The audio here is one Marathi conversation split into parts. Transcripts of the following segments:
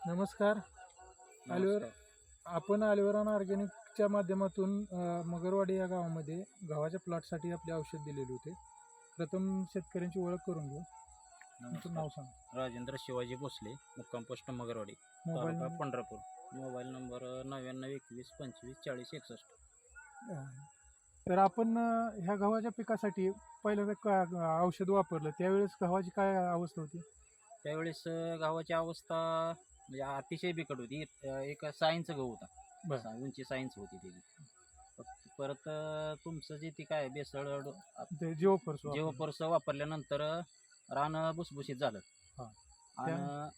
नमस्कार. आल्यावर आपण आल्यावर ऑर्गॅनिकच्या माध्यमातून मगरवाडी या गावामध्ये गव्हाच्या प्लॉटसाठी आपले औषध दिलेले होते. प्रथम शेतकऱ्यांची ओळख करून घेऊ. तुमचं नाव सांग. राजेंद्र शिवाजी भोसले मुक्काम post Magarwadi mobile taluka number? Pandharpur. Mobile number नव्याण्णव एकवीस पंचवीस चाळीस एकसष्ट. तर आपण अ, ह्या गव्हाच्या पिकासाठी पहिल्यांदा का औषध वापरलं. त्यावेळेस गव्हाची काय अवस्था होती? त्यावेळेस अं, गावाची अवस्था म्हणजे अतिशय बिकट होती. अं, एक सायन्स गहू होता. बरं. सा- उंची सायन्स होती त्याची. फक्त परत अं, तुमचं जे ती काय बेसळ ते जेव्हा परस वापरल्यानंतर रान भुसभुशीत झालं. हा.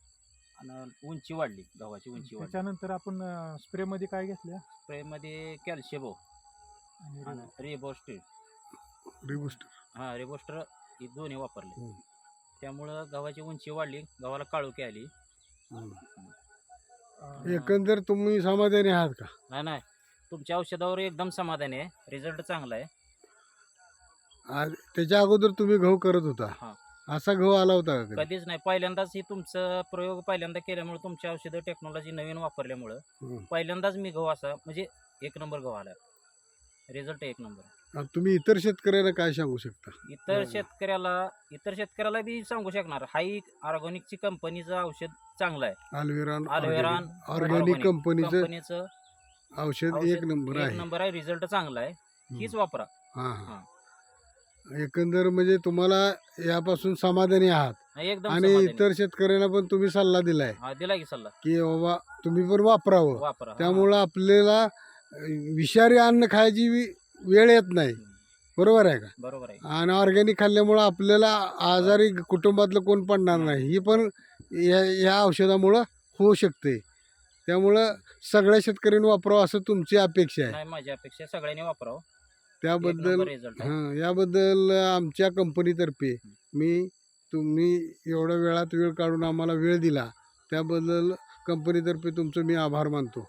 आणि उंची वाढली. गव्हाची उंची वाढली. त्याच्यानंतर आपण स्प्रे मध्ये काय घेतलं स्प्रेमध्ये कॅल्शियबो आणि आणि रिबुस्टर. हा रेबोस्टर हे दोन्ही वापरले. हम्म. त्यामुळं गव्हाची उंची वाढली. गव्हाला काळोखी आली. एकंदर तुम्ही समाधानी आहात का? नाही नाही. तुमच्या औषधावर एकदम समाधानी आहे. रिझल्ट चांगला आहे. आज त्याच्या अगोदर तुम्ही गहू करत हा. होता असा गहू आला होता का कधी? कधीच नाही. पहिल्यांदाच ही तुमचं प्रयोग पहिल्यांदा केल्यामुळे तुमच्या औषधं टेक्नॉलॉजी नवीन वापरल्यामुळं हम्म. पहिल्यांदाच मी गहू असा म्हणजे एक नंबर गहू आला. रिझल्ट एक नंबर तुम्ही इतर शेतकऱ्यांना काय सांगू शकता? इतर. शेतकऱ्याला इतर शेतकऱ्याला बी सांगू शकणार. हाई ऑर्गॅनिकची कंपनीचं औषध चांगलं आहे. अल्वेरान अल्वेरान ऑर्गॅनिक कंपनीचं कंपनीचं औषध औषध एक नंबर एक आहे. नंबर आहे. रिझल्ट चांगला आहे. हीच वापरा. हा हा. एकंदर म्हणजे तुम्हाला यापासून समाधानी आहात. एकदम आणि समाधानी. इतर शेतकऱ्यांना पण तुम्ही सल्ला दिलाय. हा दिला की सल्ला. की बाबा तुम्ही पण वापरावं. वापरा हा. त्यामुळं आपल्याला विषारी अन्न खायची वेळ येत नाही. बरोबर आहे का? बरोबर आहे. आणि ऑर्गॅनिक खाल्ल्यामुळं आपल्याला आजारी कुटुंबातलं कोण पडणार नाही. ही पण या या औषधामुळं होऊ शकते. त्यामुळं सगळ्या शेतकऱ्यांनी वापरावं असं तुमची अपेक्षा आहे. नाही माझी अपेक्षा सगळ्यांनी वापरावं. त्याबद्दल रिझल्ट हां याबद्दल आमच्या कंपनीतर्फे मी तुम्ही एवढ्या वेळात वेळ काढून आम्हाला वेळ दिला. त्याबद्दल कंपनीतर्फे तुमचं मी आभार मानतो.